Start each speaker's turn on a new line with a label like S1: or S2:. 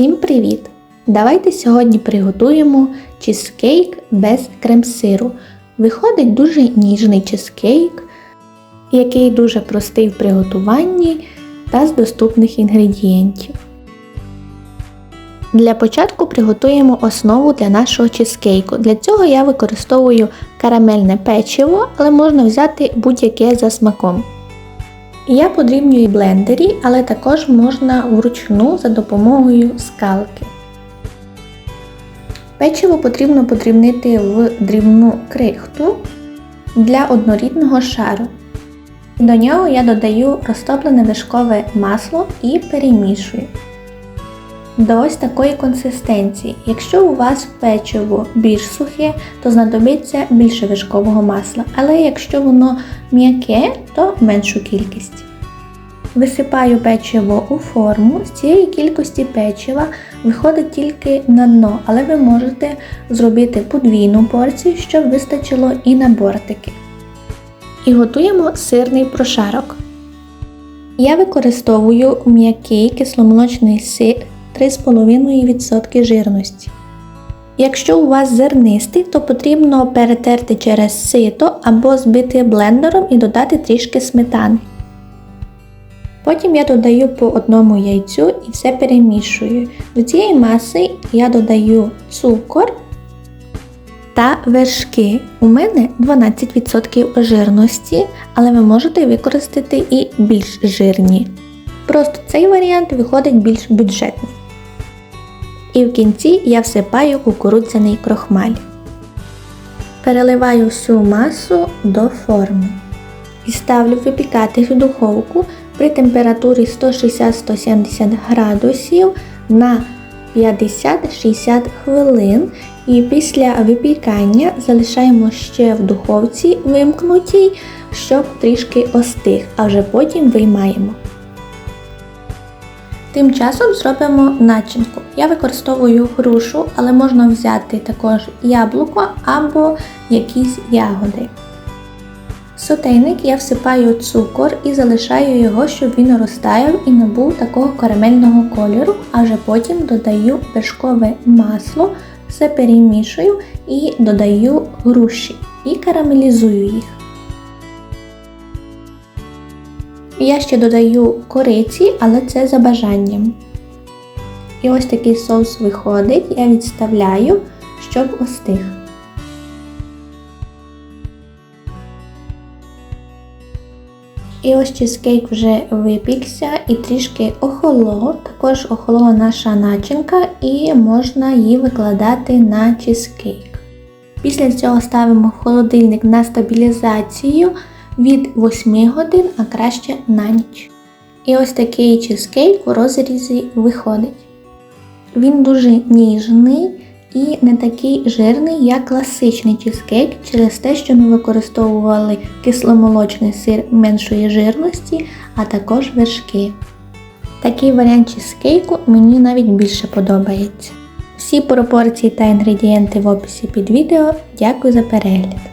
S1: Всім привіт! Давайте сьогодні приготуємо чизкейк без крем-сиру. Виходить дуже ніжний чизкейк, який дуже простий в приготуванні та з доступних інгредієнтів. Для початку приготуємо основу для нашого чизкейку. Для цього я використовую карамельне печиво, але можна взяти будь-яке за смаком. Я подрібнюю блендері, але також можна вручну за допомогою скалки. Печиво потрібно подрібнити в дрібну крихту для однорідного шару. До нього я додаю розтоплене вишкове масло і перемішую до ось такої консистенції. Якщо у вас печиво більш сухе, то знадобиться більше вишкового масла, але якщо воно м'яке, то меншу кількість. Висипаю печиво у форму. З цієї кількості печива виходить тільки на дно, але ви можете зробити подвійну порцію, щоб вистачило і на бортики. І готуємо сирний прошарок. Я використовую м'який кисломолочний сир 3,5% жирності. Якщо у вас зернистий, то потрібно перетерти через сито або збити блендером і додати трішки сметани. Потім я додаю по одному яйцю і все перемішую. До цієї маси я додаю цукор та вершки. У мене 12% жирності, але ви можете використати і більш жирні. Просто цей варіант виходить більш бюджетний. І в кінці я всипаю кукурудзяний крохмаль. Переливаю всю масу до форми. І ставлю випікати в духовку при температурі 160-170 градусів на 50-60 хвилин. І після випікання залишаємо ще в духовці вимкнутій, щоб трішки остиг, а вже потім виймаємо. Тим часом зробимо начинку. Я використовую грушу, але можна взяти також яблуко або якісь ягоди. В сотейник я всипаю цукор і залишаю його, щоб він розтаяв і набув такого карамельного кольору, а вже потім додаю вершкове масло, все перемішую і додаю груші і карамелізую їх. Я ще додаю кориці, але це за бажанням. І ось такий соус виходить, я відставляю, щоб остиг. І ось чизкейк вже випікся і трішки охолов. Також охолола наша начинка і можна її викладати на чизкейк. Після цього ставимо холодильник на стабілізацію від 8 годин, а краще на ніч. І ось такий чизкейк у розрізі виходить. Він дуже ніжний і не такий жирний, як класичний чизкейк, через те, що ми використовували кисломолочний сир меншої жирності, а також вершки. Такий варіант чизкейку мені навіть більше подобається. Всі пропорції та інгредієнти в описі під відео. Дякую за перегляд!